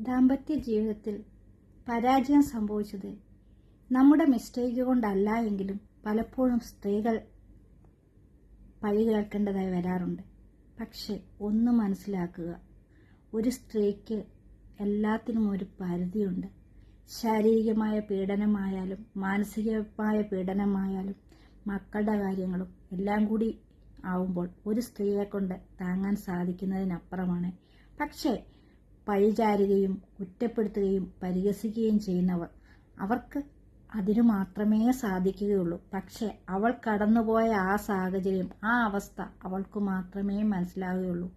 ദാമ്പത്യ ജീവിതത്തിൽ പരാജയം സംഭവിച്ചത് നമ്മുടെ മിസ്റ്റേക്ക് കൊണ്ടല്ല എങ്കിലും പലപ്പോഴും സ്ത്രീകൾ പഴി കേൾക്കേണ്ടതായി വരാറുണ്ട്. പക്ഷെ ഒന്ന് മനസ്സിലാക്കുക. ഒരു സ്ത്രീക്ക് എല്ലാത്തിനും ഒരു പരിധിയുണ്ട്. ശാരീരികമായ പീഡനമായാലും മാനസികമായ പീഡനമായാലും മക്കളുടെ കാര്യങ്ങളും എല്ലാം കൂടി ആവുമ്പോൾ ഒരു സ്ത്രീയെ കൊണ്ട് താങ്ങാൻ സാധിക്കുന്നതിനപ്പുറമാണ്. പക്ഷേ പഴിചാരുകയും കുറ്റപ്പെടുത്തുകയും പരിഹസിക്കുകയും ചെയ്യുന്നവർ. അവർക്ക് അതിനു മാത്രമേ സാധിക്കുകയുള്ളൂ. പക്ഷേ അവൾ കടന്നുപോയ ആ സാഹചര്യം ആ അവസ്ഥ അവൾക്ക് മാത്രമേ മനസ്സിലാവുകയുള്ളൂ.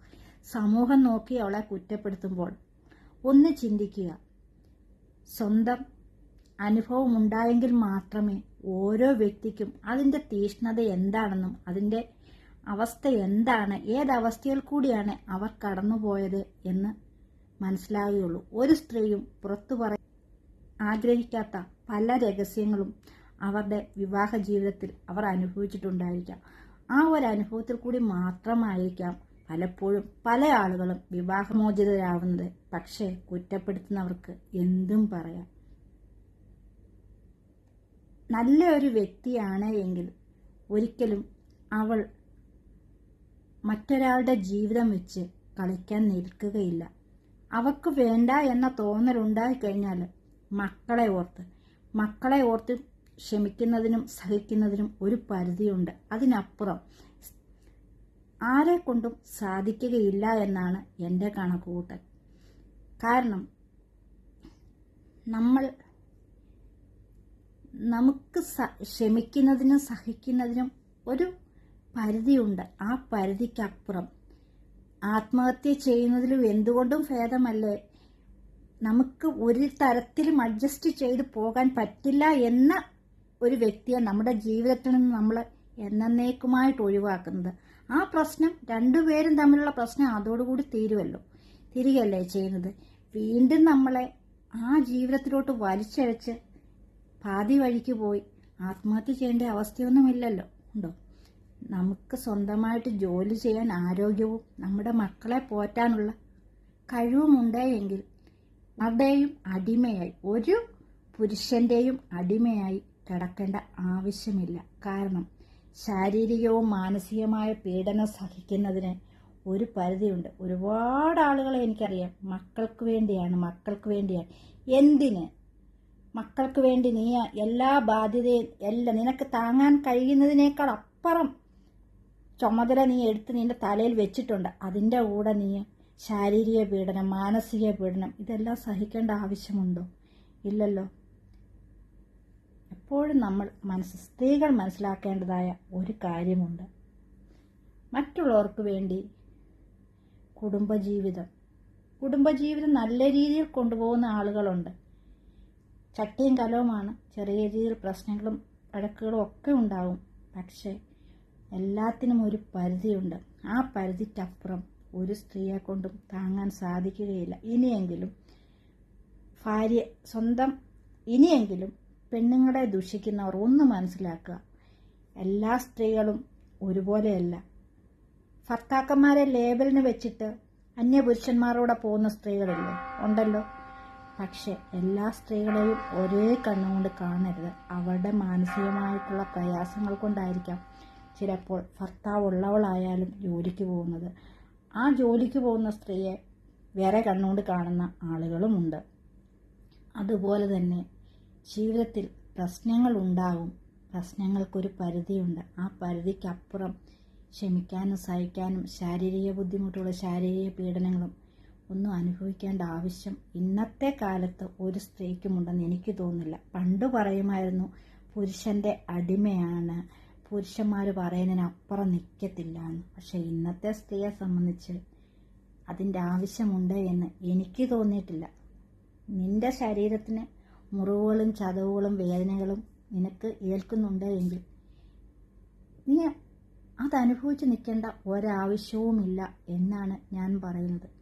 സമൂഹം നോക്കി അവളെ കുറ്റപ്പെടുത്തുമ്പോൾ ഒന്ന് ചിന്തിക്കുക. സ്വന്തം അനുഭവം ഉണ്ടായെങ്കിൽ മാത്രമേ ഓരോ വ്യക്തിക്കും അതിന്റെ തീഷ്ണത എന്താണെന്നും അതിന്റെ അവസ്ഥ എന്താണ് ഏതവസ്ഥയിൽ കൂടിയാണ് അവർ കടന്നുപോയത് എന്ന് മനസ്സിലാവുകയുള്ളൂ. ഒരു സ്ത്രീയും പുറത്തു പറയാൻ ആഗ്രഹിക്കാത്ത പല രഹസ്യങ്ങളും അവരുടെ വിവാഹ ജീവിതത്തിൽ അവർ അനുഭവിച്ചിട്ടുണ്ടായിരിക്കാം. ആ ഒരു അനുഭവത്തിൽ കൂടി മാത്രമായിരിക്കാം പലപ്പോഴും പല ആളുകളും വിവാഹമോചിതരാവുന്നത്. പക്ഷേ കുറ്റപ്പെടുത്തുന്നവർക്ക് എന്തും പറയാം. നല്ല ഒരു വ്യക്തിയാണ് എങ്കിൽ ഒരിക്കലും അവൾ മറ്റൊരാളുടെ ജീവിതം വെച്ച് കളിക്കാൻ നിൽക്കുകയില്ല. അവൾക്ക് വേണ്ട എന്ന തോന്നലുണ്ടായി കഴിഞ്ഞാൽ മക്കളെ ഓർത്ത് മക്കളെ ഓർത്ത് ക്ഷമിക്കുന്നതിനും സഹിക്കുന്നതിനും ഒരു പരിധിയുണ്ട്. അതിനപ്പുറം ആരെ കൊണ്ടും സാധിക്കുകയില്ല എന്നാണ് എന്റെ കണക്കുകൂട്ടൽ. കാരണം നമ്മൾ നമുക്ക് ക്ഷമിക്കുന്നതിനും സഹിക്കുന്നതിനും ഒരു പരിധിയുണ്ട്. ആ പരിധിക്കപ്പുറം ആത്മഹത്യ ചെയ്യുന്നതിലും എന്തുകൊണ്ടും ഭേദമല്ലേ? നമുക്ക് ഒരു തരത്തിലും അഡ്ജസ്റ്റ് ചെയ്ത് പോകാൻ പറ്റില്ല എന്ന ഒരു വ്യക്തിയെ നമ്മുടെ ജീവിതത്തിൽ നിന്ന് നമ്മൾ എന്നേക്കുമായിട്ട് ഒഴിവാക്കുന്നത്. ആ പ്രശ്നം രണ്ടുപേരും തമ്മിലുള്ള പ്രശ്നം അതോടുകൂടി തീരുമല്ലോ തിരികെയല്ലേ ചെയ്യുന്നത്? വീണ്ടും നമ്മളെ ആ ജീവിതത്തിലോട്ട് വലിച്ചഴച്ച് പാതി വഴിക്ക് പോയി ആത്മഹത്യ ചെയ്യേണ്ട അവസ്ഥയൊന്നുമില്ലല്ലോ. ഉണ്ടോ? നമുക്ക് സ്വന്തമായിട്ട് ജോലി ചെയ്യാൻ ആരോഗ്യവും നമ്മുടെ മക്കളെ പോറ്റാനുള്ള കഴിവുമുണ്ടെങ്കിൽ അവിടെയും അടിമയായി ഒരു പുരുഷന്റെയും അടിമയായി കിടക്കേണ്ട ആവശ്യമില്ല. കാരണം ശാരീരികവും മാനസികമായ പീഡനം സഹിക്കുന്നതിന് ഒരു പരിധിയുണ്ട്. ഒരുപാട് ആളുകളെ എനിക്കറിയാം മക്കൾക്ക് വേണ്ടിയാണ് മക്കൾക്ക് വേണ്ടിയാണ്. എന്തിന്? മക്കൾക്ക് വേണ്ടി നീ എല്ലാ ബാധ്യതയും എല്ലാം നിനക്ക് താങ്ങാൻ കഴിയുന്നതിനേക്കാൾ അപ്പുറം ചുമതല നീ എടുത്ത് നിന്റെ തലയിൽ വെച്ചിട്ടുണ്ട്. അതിന്റെ കൂടെ നീ ശാരീരിക പീഡനം മാനസിക പീഡനം ഇതെല്ലാം സഹിക്കേണ്ട ആവശ്യമുണ്ടോ? ഇല്ലല്ലോ. എപ്പോഴും നമ്മൾ മനസ്സ് സ്ത്രീകൾ മനസ്സിലാക്കേണ്ടതായ ഒരു കാര്യമുണ്ട്. മറ്റുള്ളവർക്ക് വേണ്ടി കുടുംബജീവിതം. കുടുംബജീവിതം നല്ല രീതിയിൽ കൊണ്ടുപോകുന്ന ആളുകളുണ്ട്. ചട്ടിയും കലവുമാണ്. ചെറിയ രീതിയിൽ പ്രശ്നങ്ങളും വഴക്കുകളും ഒക്കെ ഉണ്ടാവും. പക്ഷേ എല്ലാത്തിനും ഒരു പരിധിയുണ്ട്. ആ പരിധിക്കപ്പുറം ഒരു സ്ത്രീയെ കൊണ്ടും താങ്ങാൻ സാധിക്കുകയില്ല. ഇനിയെങ്കിലും ഭാര്യ സ്വന്തം ഇനിയെങ്കിലും പെണ്ണുങ്ങളെ ദുഷിക്കുന്നവർ ഒന്ന് മനസ്സിലാക്കുക. എല്ലാ സ്ത്രീകളും ഒരുപോലെയല്ല. ഭർത്താക്കന്മാരെ ലേബലിന് വെച്ചിട്ട് അന്യപുരുഷന്മാരോടെ പോകുന്ന സ്ത്രീകളില്ലേ? ഉണ്ടല്ലോ. പക്ഷെ എല്ലാ സ്ത്രീകളെയും ഒരേ കണ്ണുകൊണ്ട് കാണരുത്. അവരുടെ മാനസികമായിട്ടുള്ള പ്രയാസങ്ങൾ കൊണ്ടായിരിക്കാം ചിലപ്പോൾ ഭർത്താവ് ഉള്ളവളായാലും ജോലിക്ക് പോകുന്നത്. ആ ജോലിക്ക് പോകുന്ന സ്ത്രീയെ വേറെ കണ്ണുകൊണ്ട് കാണുന്ന ആളുകളുമുണ്ട്. അതുപോലെ തന്നെ ജീവിതത്തിൽ പ്രശ്നങ്ങൾ ഉണ്ടാകും പ്രശ്നങ്ങൾക്കൊരു പരിധിയുണ്ട്. ആ പരിധിക്കപ്പുറം ക്ഷമിക്കാനും സഹിക്കാനും ശാരീരിക ബുദ്ധിമുട്ടുള്ള ശാരീരിക പീഡനങ്ങളും ഒന്നും അനുഭവിക്കേണ്ട ആവശ്യം ഇന്നത്തെ കാലത്ത് ഒരു സ്ത്രീക്കുമുണ്ടെന്ന് എനിക്ക് തോന്നുന്നില്ല. പണ്ട് പറയുമായിരുന്നു പുരുഷന്റെ അടിമയാണ് പുരുഷന്മാർ പറയുന്നതിനപ്പുറം നിൽക്കത്തില്ല എന്ന് പക്ഷെ ഇന്നത്തെ സ്ത്രീയെ സംബന്ധിച്ച് അതിന്റെ ആവശ്യമുണ്ട് എന്ന് എനിക്ക് തോന്നിയിട്ടില്ല. നിന്റെ ശരീരത്തിന് മുറിവുകളും ചതവുകളും വേദനകളും നിനക്ക് ഏൽക്കുന്നുണ്ട് എങ്കിൽ നീ അതനുഭവിച്ച് നിൽക്കേണ്ട ഒരാവശ്യവുമില്ല എന്നാണ് ഞാൻ പറയുന്നത്.